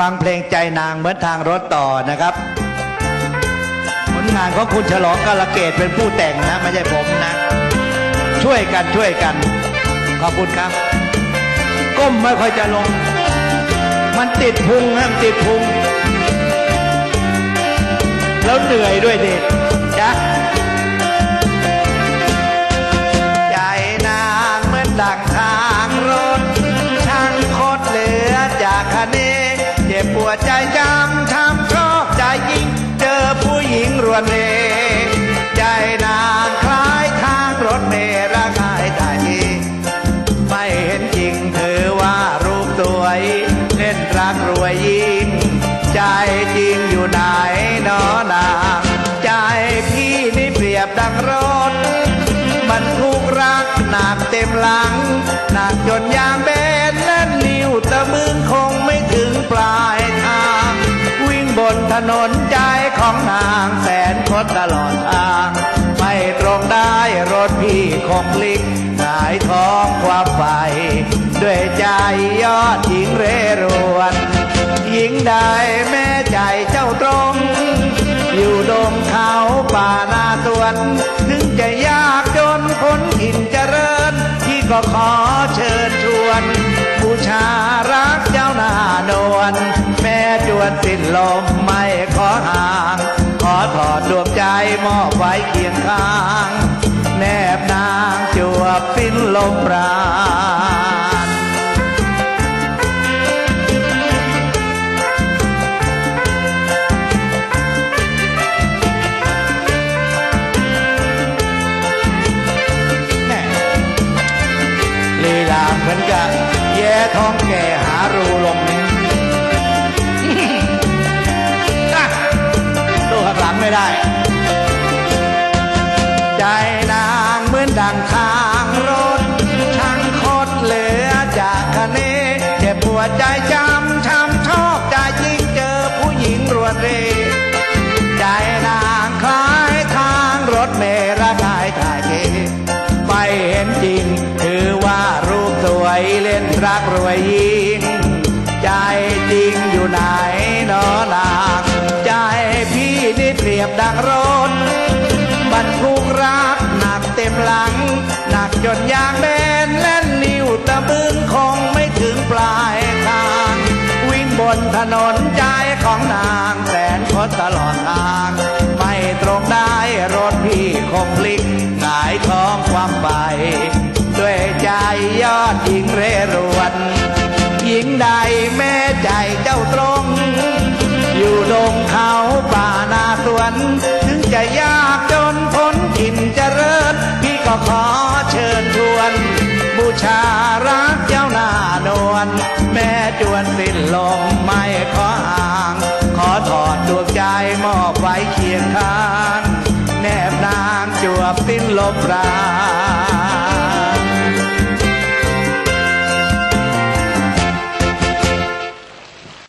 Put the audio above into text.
ฟังเพลงใจนางเหมือนทางรถต่อนะครับ ผลงานของคุณฉลองกาลเกตเป็นผู้แต่งนะ ไม่ใช่ผมนะ ช่วยกันช่วยกัน ขอบคุณครับ ก้มไม่ค่อยจะลง มันติดพุงฮะมันติดพุง แล้วเหนื่อยด้วยดิจ๊ะใจนางเหมือนดังทาง ริง ใจจริงอยู่ไหนนอนางใจพี่นี่เปรียบดังรถมันทุกรักหนักเต็มหลัง หนักจนยางเบนและนิ้วตะมึงคงไม่ถึงปลายทาง วิ่งบนถนนใจของนางแสนคดตลอดทางไม่ตรงได้รถพี่คงลิกหายท้องความไปด้วยใจยอดหญิงเร่รวน หญิงใดแม่ใจเจ้าตรง อยู่ดงเขาป่านาสวน ถึงจะยากจนคนถิ่นเจริญ ที่ก็ขอเชิญชวนบูชารักเจ้าหน้านวลแม่จวนสิ้นลมไม่ขอห่าง ขอถอดดวงใจมอบไว้เคียงข้าง แนบนางจวบสิ้นลมปรา มือนกับแย่ท้องแก่หารูลมอะดูข้างหลังไม่ได้ ใจนางเหมือนดังทางรถช่างโคตรเหลือจากคะเนเจ็บปวดใจจำช้ำชอบใจยิ่งเจอผู้หญิงรวดเรใจนางคล้ายทางรถเมล์ระกายถ่ายเทไม่เห็นจริงถือ รักรวยยิ่ง ใจจริงอยู่ไหนนอนางใจพี่นี่เปรียบดังรถบรรทุกรักหนักเต็มหลัง หนักจนยางแบนและนิ้วตะบึงคงไม่ถึงปลายทาง วิ่งบนถนนใจของนางแสนคดตลอดทาง ไม่ตรงได้รถพี่คงพลิกหงายท้องความไป ยอดหญิงเรรวนหญิงใดแม่ใจเจ้าตรง อยู่ดงเขาป่านาสวน ถึงจะยากจนพ้นถิ่นเจริญ พี่ก็ขอเชิญชวน บูชารักเจ้าหน้านวลแม่จวนสิ้นลมไม่ขอห่าง ขอถอดดวงใจมอบไว้เคียงข้าง แนบนางจวบสิ้นลมรา